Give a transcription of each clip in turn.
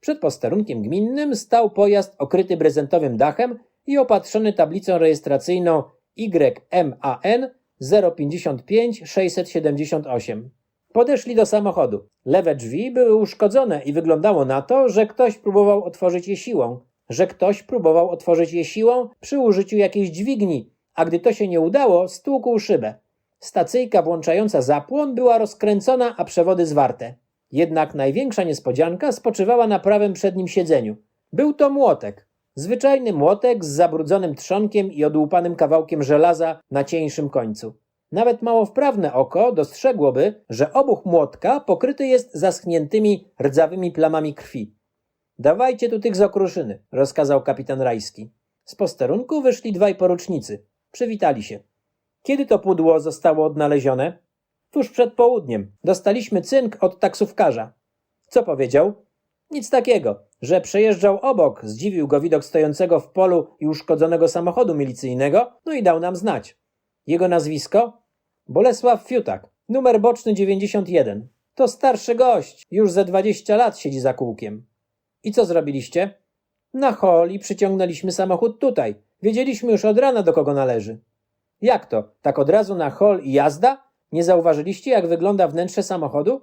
Przed posterunkiem gminnym stał pojazd okryty brezentowym dachem i opatrzony tablicą rejestracyjną YMAN 055 678. Podeszli do samochodu. Lewe drzwi były uszkodzone i wyglądało na to, że ktoś próbował otworzyć je siłą, że ktoś próbował otworzyć je siłą przy użyciu jakiejś dźwigni, a gdy to się nie udało, stłukł szybę. Stacyjka włączająca zapłon była rozkręcona, a przewody zwarte. Jednak największa niespodzianka spoczywała na prawym przednim siedzeniu. Był to młotek. Zwyczajny młotek z zabrudzonym trzonkiem i odłupanym kawałkiem żelaza na cieńszym końcu. Nawet mało wprawne oko dostrzegłoby, że obuch młotka pokryty jest zaschniętymi, rdzawymi plamami krwi. Dawajcie tu tych z okruszyny, rozkazał kapitan Rajski. Z posterunku wyszli dwaj porucznicy. Przywitali się. Kiedy to pudło zostało odnalezione? Tuż przed południem. Dostaliśmy cynk od taksówkarza. Co powiedział? Nic takiego, że przejeżdżał obok, zdziwił go widok stojącego w polu i uszkodzonego samochodu milicyjnego, no i dał nam znać. Jego nazwisko? Bolesław Fiutak, numer boczny 91. To starszy gość, już ze 20 lat siedzi za kółkiem. I co zrobiliście? Na hol i przyciągnęliśmy samochód tutaj. Wiedzieliśmy już od rana, do kogo należy. Jak to? Tak od razu na hol i jazda? Nie zauważyliście, jak wygląda wnętrze samochodu?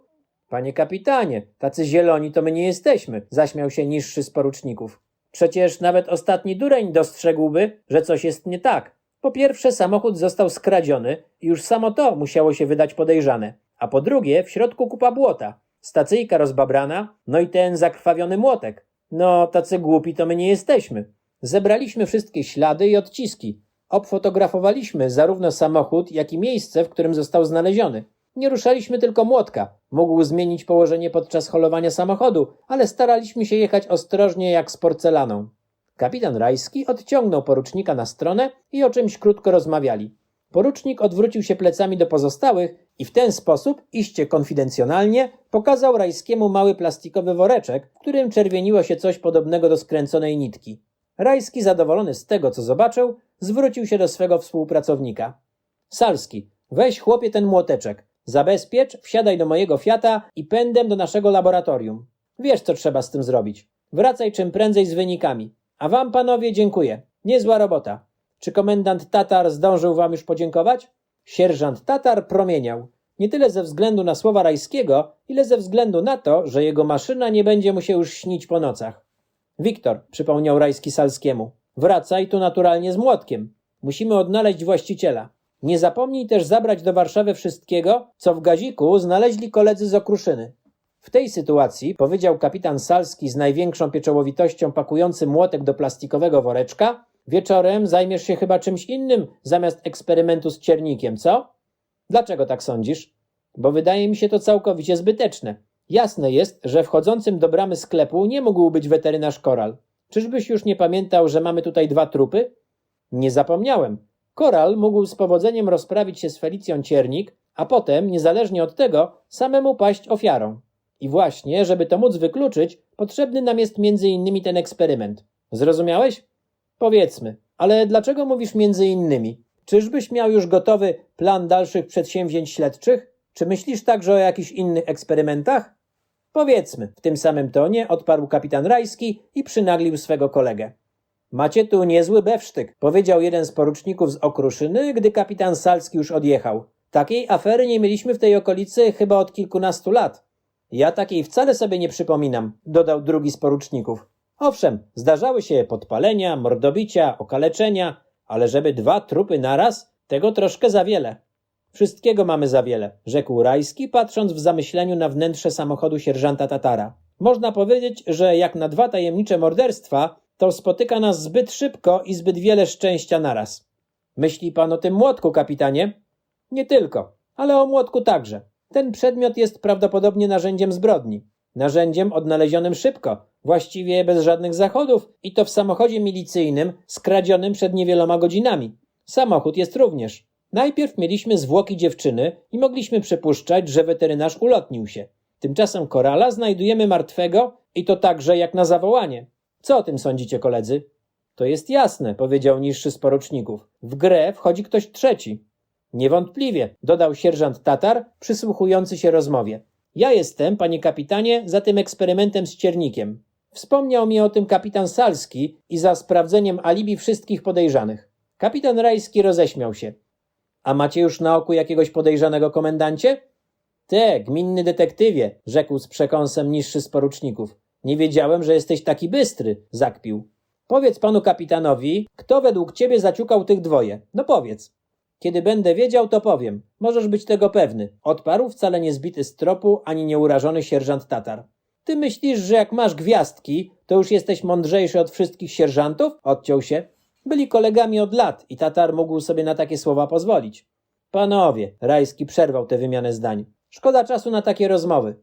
Panie kapitanie, tacy zieloni to my nie jesteśmy, zaśmiał się niższy z poruczników. Przecież nawet ostatni dureń dostrzegłby, że coś jest nie tak. Po pierwsze, samochód został skradziony i już samo to musiało się wydać podejrzane. A po drugie, w środku kupa błota. Stacyjka rozbabrana, no i ten zakrwawiony młotek. No, tacy głupi to my nie jesteśmy. Zebraliśmy wszystkie ślady i odciski. Obfotografowaliśmy zarówno samochód, jak i miejsce, w którym został znaleziony. Nie ruszaliśmy tylko młotka. Mógł zmienić położenie podczas holowania samochodu, ale staraliśmy się jechać ostrożnie jak z porcelaną. Kapitan Rajski odciągnął porucznika na stronę i o czymś krótko rozmawiali. Porucznik odwrócił się plecami do pozostałych i w ten sposób, iście konfidencjonalnie, pokazał Rajskiemu mały plastikowy woreczek, w którym czerwieniło się coś podobnego do skręconej nitki. Rajski, zadowolony z tego, co zobaczył, zwrócił się do swego współpracownika. Salski, weź chłopie ten młoteczek, zabezpiecz, wsiadaj do mojego Fiata i pędem do naszego laboratorium. Wiesz, co trzeba z tym zrobić. Wracaj czym prędzej z wynikami. A wam, panowie, dziękuję. Niezła robota. Czy komendant Tatar zdążył wam już podziękować? Sierżant Tatar promieniał. Nie tyle ze względu na słowa Rajskiego, ile ze względu na to, że jego maszyna nie będzie mu się już śnić po nocach. Wiktor, przypomniał Rajski Salskiemu, wracaj tu naturalnie z młotkiem. Musimy odnaleźć właściciela. Nie zapomnij też zabrać do Warszawy wszystkiego, co w gaziku znaleźli koledzy z okruszyny. W tej sytuacji, powiedział kapitan Salski z największą pieczołowitością pakujący młotek do plastikowego woreczka, wieczorem zajmiesz się chyba czymś innym zamiast eksperymentu z ciernikiem, co? Dlaczego tak sądzisz? Bo wydaje mi się to całkowicie zbyteczne. Jasne jest, że wchodzącym do bramy sklepu nie mógł być weterynarz Koral. Czyżbyś już nie pamiętał, że mamy tutaj dwa trupy? Nie zapomniałem. Koral mógł z powodzeniem rozprawić się z Felicją Ciernik, a potem, niezależnie od tego, samemu paść ofiarą. I właśnie, żeby to móc wykluczyć, potrzebny nam jest między innymi ten eksperyment. Zrozumiałeś? Powiedzmy, ale dlaczego mówisz między innymi? Czyżbyś miał już gotowy plan dalszych przedsięwzięć śledczych? Czy myślisz także o jakichś innych eksperymentach? Powiedzmy, w tym samym tonie odparł kapitan Rajski i przynaglił swego kolegę. Macie tu niezły bewsztyk, powiedział jeden z poruczników z okruszyny, gdy kapitan Salski już odjechał. Takiej afery nie mieliśmy w tej okolicy chyba od kilkunastu lat. Ja takiej wcale sobie nie przypominam, dodał drugi z poruczników. Owszem, zdarzały się podpalenia, mordobicia, okaleczenia, ale żeby dwa trupy naraz, tego troszkę za wiele. Wszystkiego mamy za wiele, rzekł Rajski, patrząc w zamyśleniu na wnętrze samochodu sierżanta Tatara. Można powiedzieć, że jak na dwa tajemnicze morderstwa, to spotyka nas zbyt szybko i zbyt wiele szczęścia naraz. Myśli pan o tym młotku, kapitanie? Nie tylko, ale o młotku także. Ten przedmiot jest prawdopodobnie narzędziem zbrodni. Narzędziem odnalezionym szybko, właściwie bez żadnych zachodów i to w samochodzie milicyjnym skradzionym przed niewieloma godzinami. Samochód jest również. Najpierw mieliśmy zwłoki dziewczyny i mogliśmy przypuszczać, że weterynarz ulotnił się. Tymczasem korala znajdujemy martwego i to także jak na zawołanie. Co o tym sądzicie, koledzy? To jest jasne, powiedział niższy z poruczników. W grę wchodzi ktoś trzeci. Niewątpliwie, dodał sierżant Tatar, przysłuchujący się rozmowie. Ja jestem, panie kapitanie, za tym eksperymentem z ciernikiem. Wspomniał mi o tym kapitan Salski i za sprawdzeniem alibi wszystkich podejrzanych. Kapitan Rajski roześmiał się. A macie już na oku jakiegoś podejrzanego komendancie? Te, gminny detektywie, rzekł z przekąsem niższy z poruczników. Nie wiedziałem, że jesteś taki bystry, zakpił. Powiedz panu kapitanowi, kto według ciebie zaciukał tych dwoje. No powiedz. Kiedy będę wiedział, to powiem. Możesz być tego pewny. Odparł wcale nie zbity z tropu, ani nieurażony sierżant Tatar. Ty myślisz, że jak masz gwiazdki, to już jesteś mądrzejszy od wszystkich sierżantów? Odciął się. Byli kolegami od lat i Tatar mógł sobie na takie słowa pozwolić. Panowie, Rajski przerwał tę wymianę zdań. Szkoda czasu na takie rozmowy.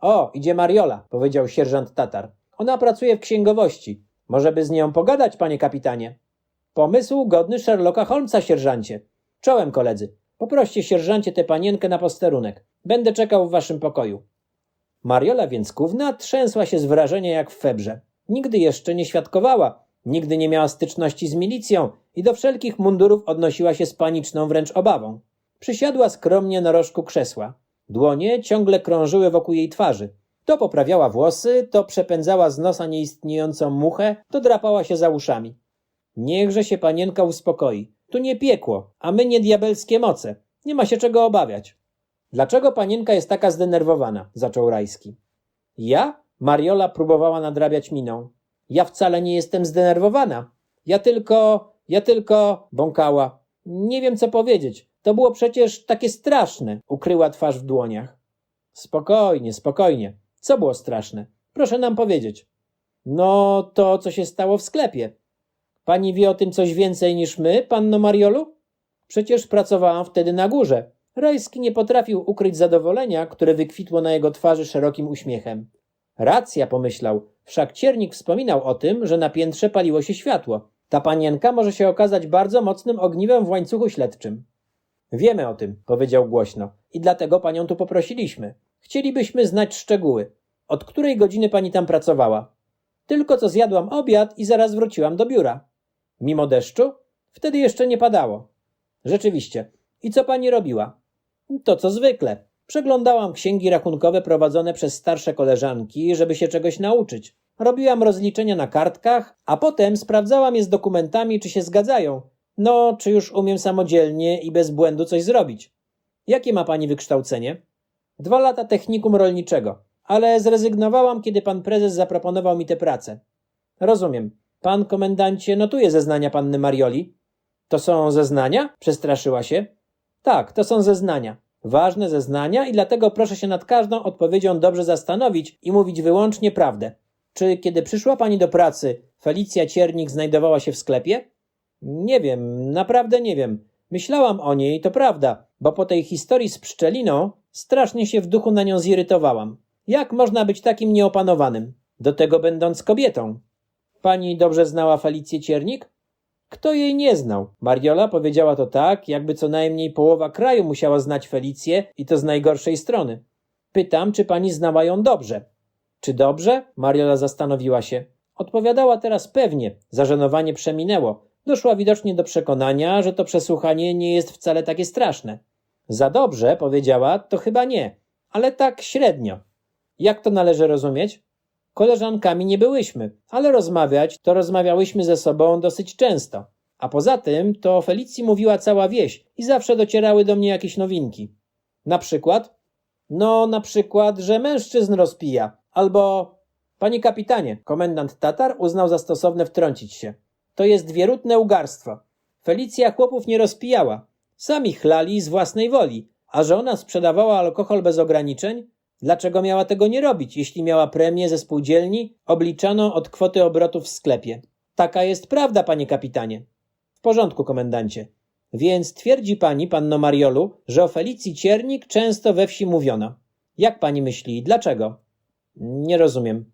O, idzie Mariola, powiedział sierżant Tatar. Ona pracuje w księgowości. Może by z nią pogadać, panie kapitanie? Pomysł godny Sherlocka Holmesa, sierżancie. Czołem, koledzy. Poproście, sierżancie, tę panienkę na posterunek. Będę czekał w waszym pokoju. Mariola Więckówna trzęsła się z wrażenia jak w febrze. Nigdy jeszcze nie świadkowała, nigdy nie miała styczności z milicją i do wszelkich mundurów odnosiła się z paniczną wręcz obawą. Przysiadła skromnie na rożku krzesła. Dłonie ciągle krążyły wokół jej twarzy. To poprawiała włosy, to przepędzała z nosa nieistniejącą muchę, to drapała się za uszami. Niechże się panienka uspokoi. Tu nie piekło, a my nie diabelskie moce. Nie ma się czego obawiać. Dlaczego panienka jest taka zdenerwowana? zaczął Rajski. Ja? Mariola próbowała nadrabiać miną. Ja wcale nie jestem zdenerwowana. Ja tylko, ja tylko, bąkała. Nie wiem co powiedzieć. To było przecież takie straszne. Ukryła twarz w dłoniach. Spokojnie, spokojnie. Co było straszne? Proszę nam powiedzieć. No, to, co się stało w sklepie. Pani wie o tym coś więcej niż my, panno Mariolu? Przecież pracowałam wtedy na górze. Rajski nie potrafił ukryć zadowolenia, które wykwitło na jego twarzy szerokim uśmiechem. Racja, pomyślał. Wszak ciernik wspominał o tym, że na piętrze paliło się światło. Ta panienka może się okazać bardzo mocnym ogniwem w łańcuchu śledczym. Wiemy o tym, powiedział głośno, i dlatego panią tu poprosiliśmy. Chcielibyśmy znać szczegóły. Od której godziny pani tam pracowała? Tylko co zjadłam obiad i zaraz wróciłam do biura. Mimo deszczu? Wtedy jeszcze nie padało. Rzeczywiście. I co pani robiła? To co zwykle. Przeglądałam księgi rachunkowe prowadzone przez starsze koleżanki, żeby się czegoś nauczyć. Robiłam rozliczenia na kartkach, a potem sprawdzałam je z dokumentami, czy się zgadzają. No, czy już umiem samodzielnie i bez błędu coś zrobić. Jakie ma pani wykształcenie? Dwa lata technikum rolniczego, ale zrezygnowałam, kiedy pan prezes zaproponował mi tę pracę. Rozumiem. Pan komendancie notuje zeznania panny Marioli? To są zeznania? Przestraszyła się. Tak, to są zeznania. Ważne zeznania i dlatego proszę się nad każdą odpowiedzią dobrze zastanowić i mówić wyłącznie prawdę. Czy kiedy przyszła pani do pracy, Felicja Ciernik znajdowała się w sklepie? Nie wiem, naprawdę nie wiem. Myślałam o niej, to prawda, bo po tej historii z pszczeliną strasznie się w duchu na nią zirytowałam. Jak można być takim nieopanowanym? Do tego będąc kobietą. Pani dobrze znała Felicję Ciernik? Kto jej nie znał? Mariola powiedziała to tak, jakby co najmniej połowa kraju musiała znać Felicję i to z najgorszej strony. Pytam, czy pani znała ją dobrze. Czy dobrze? Mariola zastanowiła się. Odpowiadała teraz pewnie, zażenowanie przeminęło. Doszła widocznie do przekonania, że to przesłuchanie nie jest wcale takie straszne. Za dobrze, powiedziała, to chyba nie, ale tak średnio. Jak to należy rozumieć? Koleżankami nie byłyśmy, ale rozmawiać to rozmawiałyśmy ze sobą dosyć często. A poza tym to o Felicji mówiła cała wieś i zawsze docierały do mnie jakieś nowinki. Na przykład? No, na przykład, że mężczyzn rozpija, albo... Panie kapitanie, komendant Tatar uznał za stosowne wtrącić się. To jest wierutne ugarstwo. Felicja chłopów nie rozpijała. Sami chlali z własnej woli, a że ona sprzedawała alkohol bez ograniczeń, Dlaczego miała tego nie robić, jeśli miała premię ze spółdzielni obliczaną od kwoty obrotów w sklepie? Taka jest prawda, panie kapitanie. W porządku, komendancie. Więc twierdzi pani, panno Mariolu, że o Felicji Ciernik często we wsi mówiono. Jak pani myśli, dlaczego? Nie rozumiem.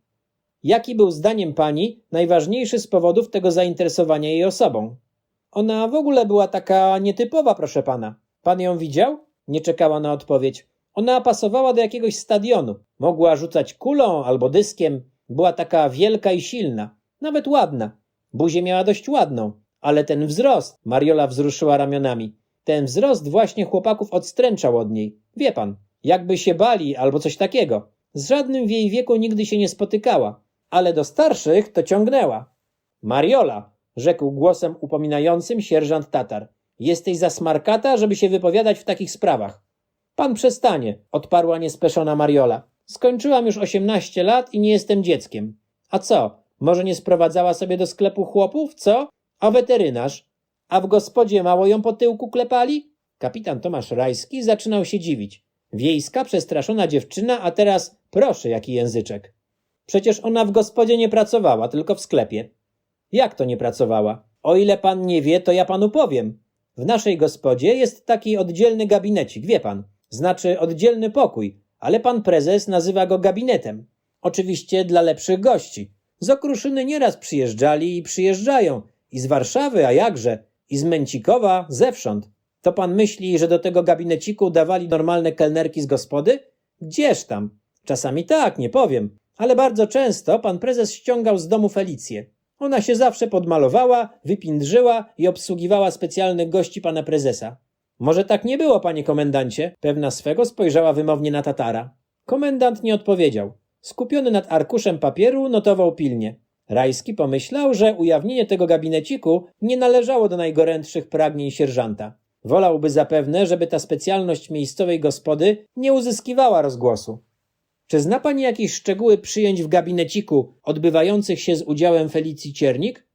Jaki był zdaniem pani najważniejszy z powodów tego zainteresowania jej osobą? Ona w ogóle była taka nietypowa, proszę pana. Pan ją widział? Nie czekała na odpowiedź. Ona pasowała do jakiegoś stadionu. Mogła rzucać kulą albo dyskiem. Była taka wielka i silna. Nawet ładna. Buzię miała dość ładną. Ale ten wzrost, Mariola wzruszyła ramionami. Ten wzrost właśnie chłopaków odstręczał od niej. Wie pan, jakby się bali albo coś takiego. Z żadnym w jej wieku nigdy się nie spotykała. ale do starszych to ciągnęła. Mariola, rzekł głosem upominającym sierżant Tatar. Jesteś za smarkata, żeby się wypowiadać w takich sprawach. Pan przestanie, odparła niespeszona Mariola. Skończyłam już osiemnaście lat i nie jestem dzieckiem. A co, może nie sprowadzała sobie do sklepu chłopów, co? A weterynarz? A w gospodzie mało ją po tyłku klepali? Kapitan Tomasz Rajski zaczynał się dziwić. Wiejska, przestraszona dziewczyna, a teraz proszę jaki języczek. Przecież ona w gospodzie nie pracowała, tylko w sklepie. Jak to nie pracowała? O ile pan nie wie, to ja panu powiem. W naszej gospodzie jest taki oddzielny gabinecik, wie pan. Znaczy oddzielny pokój, ale pan prezes nazywa go gabinetem. Oczywiście dla lepszych gości. Z Okruszyny nieraz przyjeżdżali i przyjeżdżają. I z Warszawy, a jakże? I z Męcikowa, zewsząd. To pan myśli, że do tego gabineciku dawali normalne kelnerki z gospody? Gdzież tam? Czasami tak, nie powiem. Ale bardzo często pan prezes ściągał z domu Felicję. Ona się zawsze podmalowała, wypindrzyła i obsługiwała specjalnych gości pana prezesa. Może tak nie było, panie komendancie? Pewna swego spojrzała wymownie na Tatara. Komendant nie odpowiedział. Skupiony nad arkuszem papieru, notował pilnie. Rajski pomyślał, że ujawnienie tego gabineciku nie należało do najgorętszych pragnień sierżanta. Wolałby zapewne, żeby ta specjalność miejscowej gospody nie uzyskiwała rozgłosu. Czy zna pani jakieś szczegóły przyjęć w gabineciku odbywających się z udziałem Felicji Ciernik?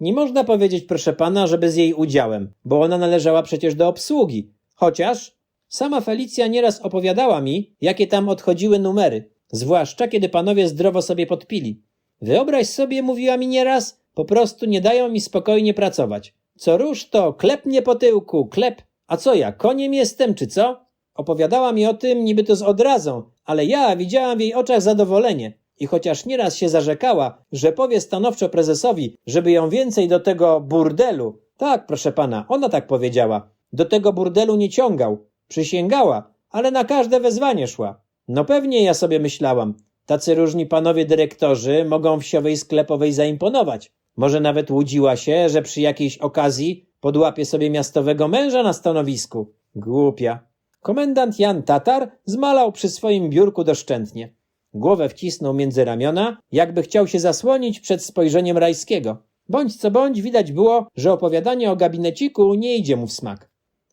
Nie można powiedzieć, proszę pana, żeby z jej udziałem, bo ona należała przecież do obsługi. Chociaż sama Felicja nieraz opowiadała mi, jakie tam odchodziły numery, zwłaszcza kiedy panowie zdrowo sobie podpili. Wyobraź sobie, mówiła mi nieraz, po prostu nie dają mi spokojnie pracować. Co rusz to klep mnie po tyłku, klep. A co ja, koniem jestem, czy co? Opowiadała mi o tym niby to z odrazą, ale ja widziałam w jej oczach zadowolenie. I chociaż nieraz się zarzekała, że powie stanowczo prezesowi, żeby ją więcej do tego burdelu, tak, proszę pana, ona tak powiedziała, do tego burdelu nie ciągał, przysięgała, ale na każde wezwanie szła. No pewnie ja sobie myślałam, tacy różni panowie dyrektorzy mogą wsiowej sklepowej zaimponować. Może nawet łudziła się, że przy jakiejś okazji podłapie sobie miastowego męża na stanowisku. Głupia. Komendant Jan Tatar zmalał przy swoim biurku doszczętnie. Głowę wcisnął między ramiona, jakby chciał się zasłonić przed spojrzeniem rajskiego. Bądź co bądź widać było, że opowiadanie o gabineciku nie idzie mu w smak.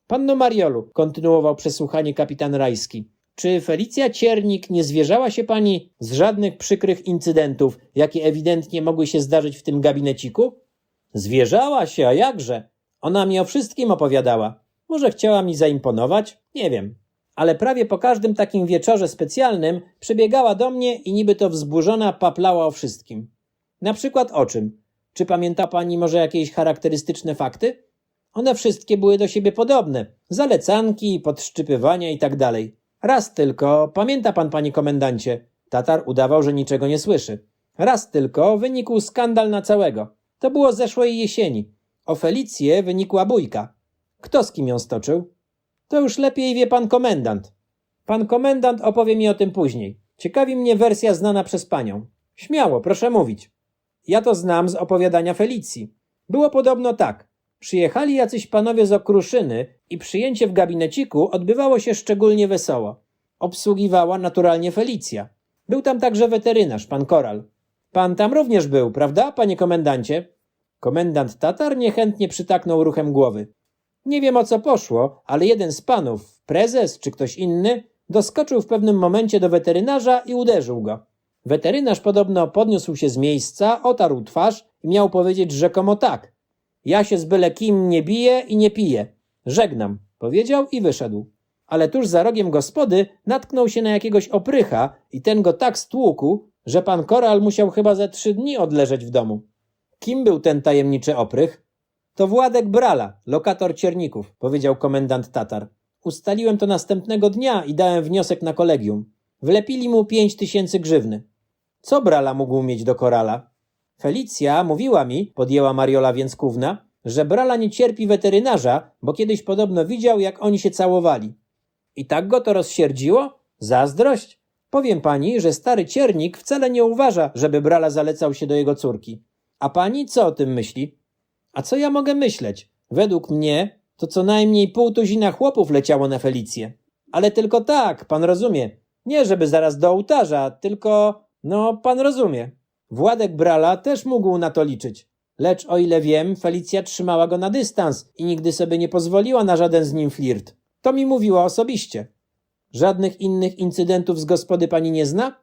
Panno Mariolu, kontynuował przesłuchanie kapitan Rajski, czy Felicja Ciernik nie zwierzała się pani z żadnych przykrych incydentów, jakie ewidentnie mogły się zdarzyć w tym gabineciku? Zwierzała się, a jakże? Ona mi o wszystkim opowiadała. Może chciała mi zaimponować? Nie wiem. Ale prawie po każdym takim wieczorze specjalnym przybiegała do mnie i niby to wzburzona paplała o wszystkim. Na przykład o czym? Czy pamięta pani może jakieś charakterystyczne fakty? One wszystkie były do siebie podobne. Zalecanki, podszczypywania i tak dalej. Raz tylko, pamięta pan, panie komendancie, Tatar udawał, że niczego nie słyszy. Raz tylko wynikł skandal na całego. To było zeszłej jesieni. O Felicję wynikła bójka. Kto z kim ją stoczył? To już lepiej wie pan komendant. Pan komendant opowie mi o tym później. Ciekawi mnie wersja znana przez panią. Śmiało, proszę mówić. Ja to znam z opowiadania Felicji. Było podobno tak. Przyjechali jacyś panowie z Okruszyny i przyjęcie w gabineciku odbywało się szczególnie wesoło. Obsługiwała naturalnie Felicja. Był tam także weterynarz, pan Koral. Pan tam również był, prawda, panie komendancie? Komendant Tatar niechętnie przytaknął ruchem głowy. Nie wiem o co poszło, ale jeden z panów, prezes czy ktoś inny, doskoczył w pewnym momencie do weterynarza i uderzył go. Weterynarz podobno podniósł się z miejsca, otarł twarz i miał powiedzieć rzekomo tak. Ja się z byle kim nie biję i nie piję. Żegnam, powiedział i wyszedł. Ale tuż za rogiem gospody natknął się na jakiegoś oprycha i ten go tak stłukł, że pan Koral musiał chyba ze trzy dni odleżeć w domu. Kim był ten tajemniczy oprych? To Władek Brala, lokator cierników, powiedział komendant Tatar. Ustaliłem to następnego dnia i dałem wniosek na kolegium. Wlepili mu pięć tysięcy grzywny. Co Brala mógł mieć do Korala? Felicja mówiła mi, podjęła Mariola Więckówna, że Brala nie cierpi weterynarza, bo kiedyś podobno widział, jak oni się całowali. I tak go to rozsierdziło? Zazdrość? Powiem pani, że stary ciernik wcale nie uważa, żeby Brala zalecał się do jego córki. A pani co o tym myśli? A co ja mogę myśleć? Według mnie to co najmniej pół tuzina chłopów leciało na Felicję. Ale tylko tak, pan rozumie. Nie żeby zaraz do ołtarza, tylko, no, pan rozumie. Władek Brala też mógł na to liczyć. Lecz o ile wiem, Felicja trzymała go na dystans i nigdy sobie nie pozwoliła na żaden z nim flirt. To mi mówiła osobiście. Żadnych innych incydentów z gospody pani nie zna?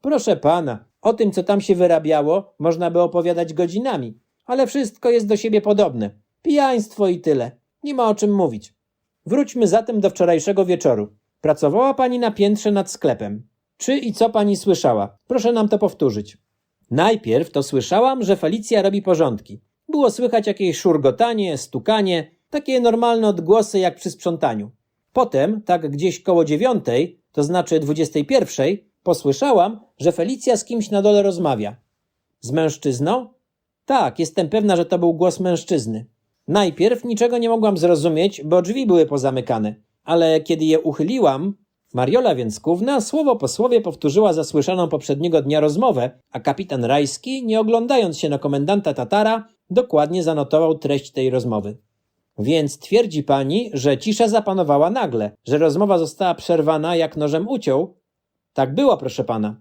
Proszę pana, o tym, co tam się wyrabiało, można by opowiadać godzinami, ale wszystko jest do siebie podobne. Pijaństwo i tyle. Nie ma o czym mówić. Wróćmy zatem do wczorajszego wieczoru. Pracowała pani na piętrze nad sklepem. Czy i co pani słyszała? Proszę nam to powtórzyć. Najpierw to słyszałam, że Felicja robi porządki. Było słychać jakieś szurgotanie, stukanie, takie normalne odgłosy jak przy sprzątaniu. Potem, tak gdzieś koło dziewiątej, to znaczy dwudziestej pierwszej, posłyszałam, że Felicja z kimś na dole rozmawia. Z mężczyzną? Tak, jestem pewna, że to był głos mężczyzny. Najpierw niczego nie mogłam zrozumieć, bo drzwi były pozamykane, ale kiedy je uchyliłam, Mariola Więckówna słowo po słowie powtórzyła zasłyszaną poprzedniego dnia rozmowę, a kapitan Rajski, nie oglądając się na komendanta Tatara, dokładnie zanotował treść tej rozmowy. Więc twierdzi pani, że cisza zapanowała nagle, że rozmowa została przerwana jak nożem uciął? Tak było, proszę pana.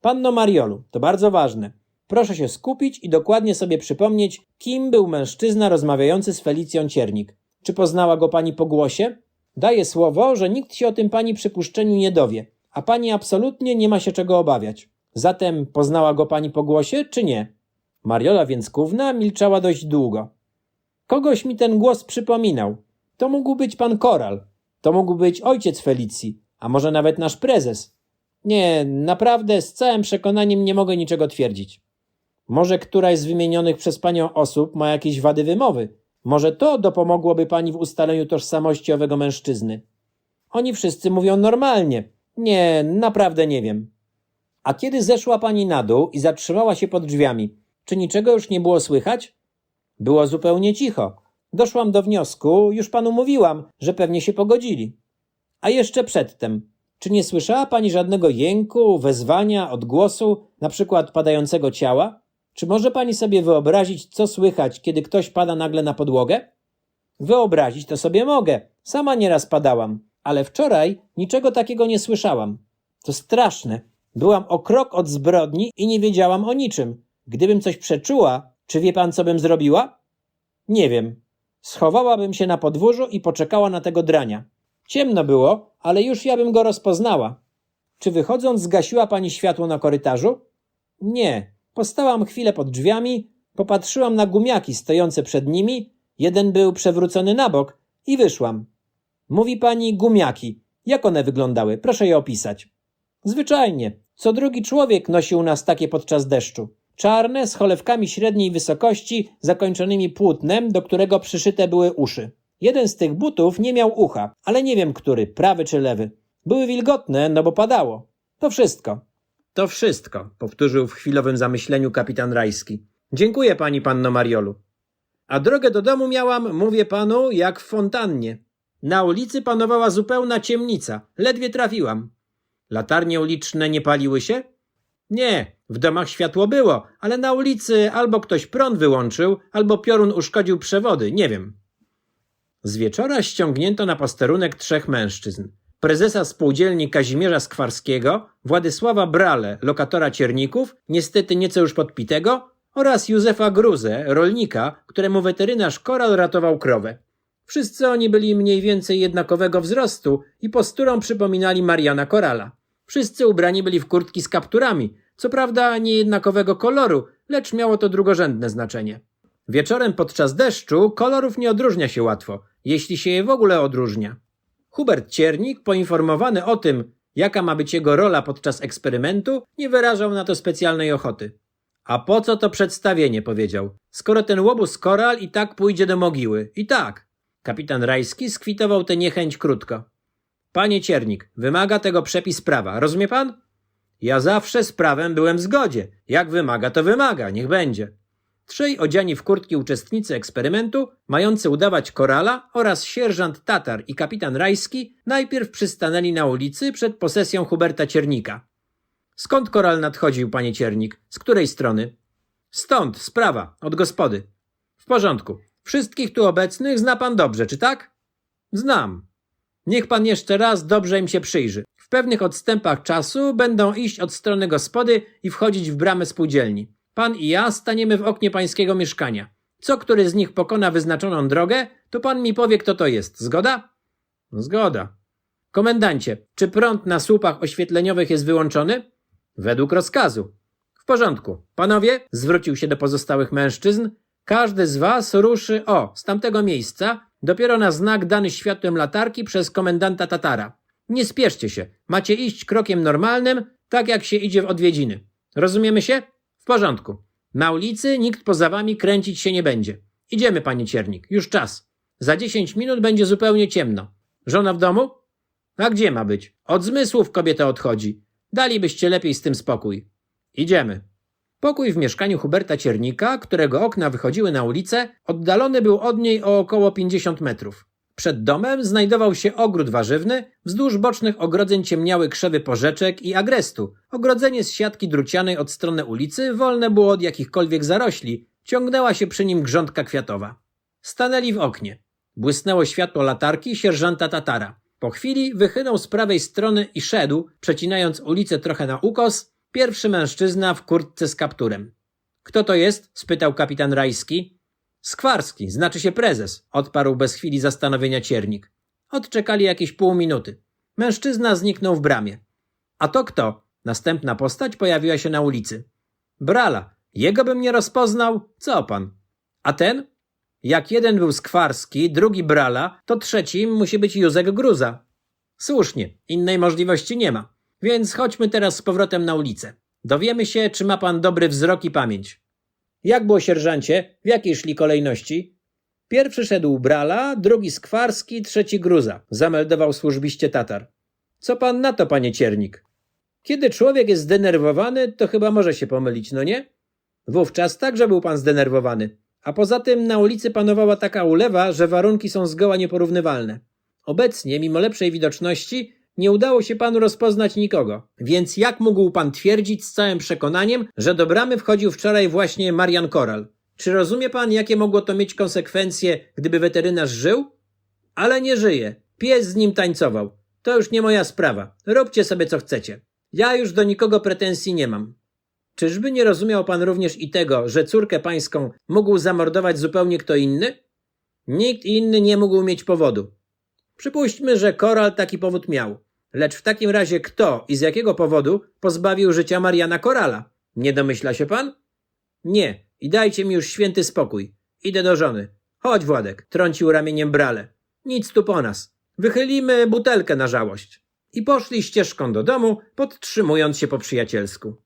Panno Mariolu, to bardzo ważne. Proszę się skupić i dokładnie sobie przypomnieć, kim był mężczyzna rozmawiający z Felicją Ciernik. Czy poznała go pani po głosie? Daję słowo, że nikt się o tym pani przypuszczeniu nie dowie, a pani absolutnie nie ma się czego obawiać. Zatem poznała go pani po głosie, czy nie? Mariola Więckówna milczała dość długo. Kogoś mi ten głos przypominał. To mógł być pan Koral. To mógł być ojciec Felicji, a może nawet nasz prezes. Nie, naprawdę z całym przekonaniem nie mogę niczego twierdzić. Może któraś z wymienionych przez panią osób ma jakieś wady wymowy. Może to dopomogłoby pani w ustaleniu tożsamości owego mężczyzny. Oni wszyscy mówią normalnie. Nie, naprawdę nie wiem. A kiedy zeszła pani na dół i zatrzymała się pod drzwiami, czy niczego już nie było słychać? Było zupełnie cicho. Doszłam do wniosku, już panu mówiłam, że pewnie się pogodzili. A jeszcze przedtem, czy nie słyszała pani żadnego jęku, wezwania, odgłosu, na przykład padającego ciała? Czy może pani sobie wyobrazić, co słychać, kiedy ktoś pada nagle na podłogę? Wyobrazić to sobie mogę. Sama nieraz padałam, ale wczoraj niczego takiego nie słyszałam. To straszne. Byłam o krok od zbrodni i nie wiedziałam o niczym. Gdybym coś przeczuła, czy wie pan, co bym zrobiła? Nie wiem. Schowałabym się na podwórzu i poczekała na tego drania. Ciemno było, ale już ja bym go rozpoznała. Czy wychodząc zgasiła pani światło na korytarzu? Nie. Postałam chwilę pod drzwiami, popatrzyłam na gumiaki stojące przed nimi, jeden był przewrócony na bok i wyszłam. Mówi pani gumiaki. Jak one wyglądały? Proszę je opisać. Zwyczajnie. Co drugi człowiek nosi u nas takie podczas deszczu. Czarne, z cholewkami średniej wysokości, zakończonymi płótnem, do którego przyszyte były uszy. Jeden z tych butów nie miał ucha, ale nie wiem który, prawy czy lewy. Były wilgotne, no bo padało. To wszystko. To wszystko, powtórzył w chwilowym zamyśleniu kapitan Rajski. Dziękuję pani, panno Mariolu. A drogę do domu miałam, mówię panu, jak w fontannie. Na ulicy panowała zupełna ciemnica, ledwie trafiłam. Latarnie uliczne nie paliły się? Nie, w domach światło było, ale na ulicy albo ktoś prąd wyłączył, albo piorun uszkodził przewody, nie wiem. Z wieczora ściągnięto na posterunek trzech mężczyzn. Prezesa spółdzielni Kazimierza Skwarskiego, Władysława Brale, lokatora cierników, niestety nieco już podpitego, oraz Józefa Gruzę, rolnika, któremu weterynarz Koral ratował krowę. Wszyscy oni byli mniej więcej jednakowego wzrostu i posturą przypominali Mariana Korala. Wszyscy ubrani byli w kurtki z kapturami, co prawda nie jednakowego koloru, lecz miało to drugorzędne znaczenie. Wieczorem podczas deszczu kolorów nie odróżnia się łatwo, jeśli się je w ogóle odróżnia. Hubert Ciernik, poinformowany o tym, jaka ma być jego rola podczas eksperymentu, nie wyrażał na to specjalnej ochoty. A po co to przedstawienie, powiedział, skoro ten łobuz koral i tak pójdzie do mogiły. I tak. Kapitan Rajski skwitował tę niechęć krótko. Panie Ciernik, wymaga tego przepis prawa, rozumie pan? Ja zawsze z prawem byłem w zgodzie. Jak wymaga, to wymaga, niech będzie. Trzej odziani w kurtki uczestnicy eksperymentu, mający udawać korala oraz sierżant Tatar i kapitan Rajski najpierw przystanęli na ulicy przed posesją Huberta Ciernika. Skąd koral nadchodził, panie Ciernik? Z której strony? Stąd, sprawa, od gospody. W porządku. Wszystkich tu obecnych zna pan dobrze, czy tak? Znam. Niech pan jeszcze raz dobrze im się przyjrzy. W pewnych odstępach czasu będą iść od strony gospody i wchodzić w bramę spółdzielni. Pan i ja staniemy w oknie pańskiego mieszkania. Co który z nich pokona wyznaczoną drogę, to pan mi powie, kto to jest. Zgoda? Zgoda. Komendancie, czy prąd na słupach oświetleniowych jest wyłączony? Według rozkazu. W porządku. Panowie, zwrócił się do pozostałych mężczyzn, każdy z was ruszy, o, z tamtego miejsca, dopiero na znak dany światłem latarki przez komendanta Tatara. Nie spieszcie się, macie iść krokiem normalnym, tak jak się idzie w odwiedziny. Rozumiemy się? Porządku. Na ulicy nikt poza wami kręcić się nie będzie. Idziemy, panie Ciernik, już czas. Za dziesięć minut będzie zupełnie ciemno. Żona w domu? A gdzie ma być? Od zmysłów kobieta odchodzi. Dalibyście lepiej z tym spokój. Idziemy. Pokój w mieszkaniu Huberta Ciernika, którego okna wychodziły na ulicę, oddalony był od niej o około 50 metrów. Przed domem znajdował się ogród warzywny, wzdłuż bocznych ogrodzeń ciemniały krzewy porzeczek i agrestu. Ogrodzenie z siatki drucianej od strony ulicy wolne było od jakichkolwiek zarośli, ciągnęła się przy nim grządka kwiatowa. Stanęli w oknie. Błysnęło światło latarki sierżanta Tatara. Po chwili wychynął z prawej strony i szedł, przecinając ulicę trochę na ukos, pierwszy mężczyzna w kurtce z kapturem. Kto to jest? spytał kapitan Rajski. Skwarski, znaczy się prezes, odparł bez chwili zastanowienia ciernik. Odczekali jakieś pół minuty. Mężczyzna zniknął w bramie. A to kto? Następna postać pojawiła się na ulicy. Brala. Jego bym nie rozpoznał. Co pan? A ten? Jak jeden był Skwarski, drugi Brala, to trzecim musi być Józek Gruza. Słusznie, innej możliwości nie ma. Więc chodźmy teraz z powrotem na ulicę. Dowiemy się, czy ma pan dobry wzrok i pamięć. Jak było, sierżancie? W jakiej szli kolejności? Pierwszy szedł Brala, drugi Skwarski, trzeci Gruza, zameldował służbiście Tatar. Co pan na to, panie Ciernik? Kiedy człowiek jest zdenerwowany, to chyba może się pomylić, no nie? Wówczas także był pan zdenerwowany. A poza tym na ulicy panowała taka ulewa, że warunki są zgoła nieporównywalne. Obecnie, mimo lepszej widoczności, nie udało się panu rozpoznać nikogo. Więc jak mógł pan twierdzić z całym przekonaniem, że do bramy wchodził wczoraj właśnie Marian Koral? Czy rozumie pan, jakie mogło to mieć konsekwencje, gdyby weterynarz żył? Ale nie żyje. Pies z nim tańcował. To już nie moja sprawa. Róbcie sobie co chcecie. Ja już do nikogo pretensji nie mam. Czyżby nie rozumiał pan również i tego, że córkę pańską mógł zamordować zupełnie kto inny? Nikt inny nie mógł mieć powodu. Przypuśćmy, że Koral taki powód miał. Lecz w takim razie kto i z jakiego powodu pozbawił życia Mariana Korala? Nie domyśla się pan? Nie. I dajcie mi już święty spokój. Idę do żony. Chodź, Władek, trącił ramieniem brale. Nic tu po nas. Wychylimy butelkę na żałość. I poszli ścieżką do domu, podtrzymując się po przyjacielsku.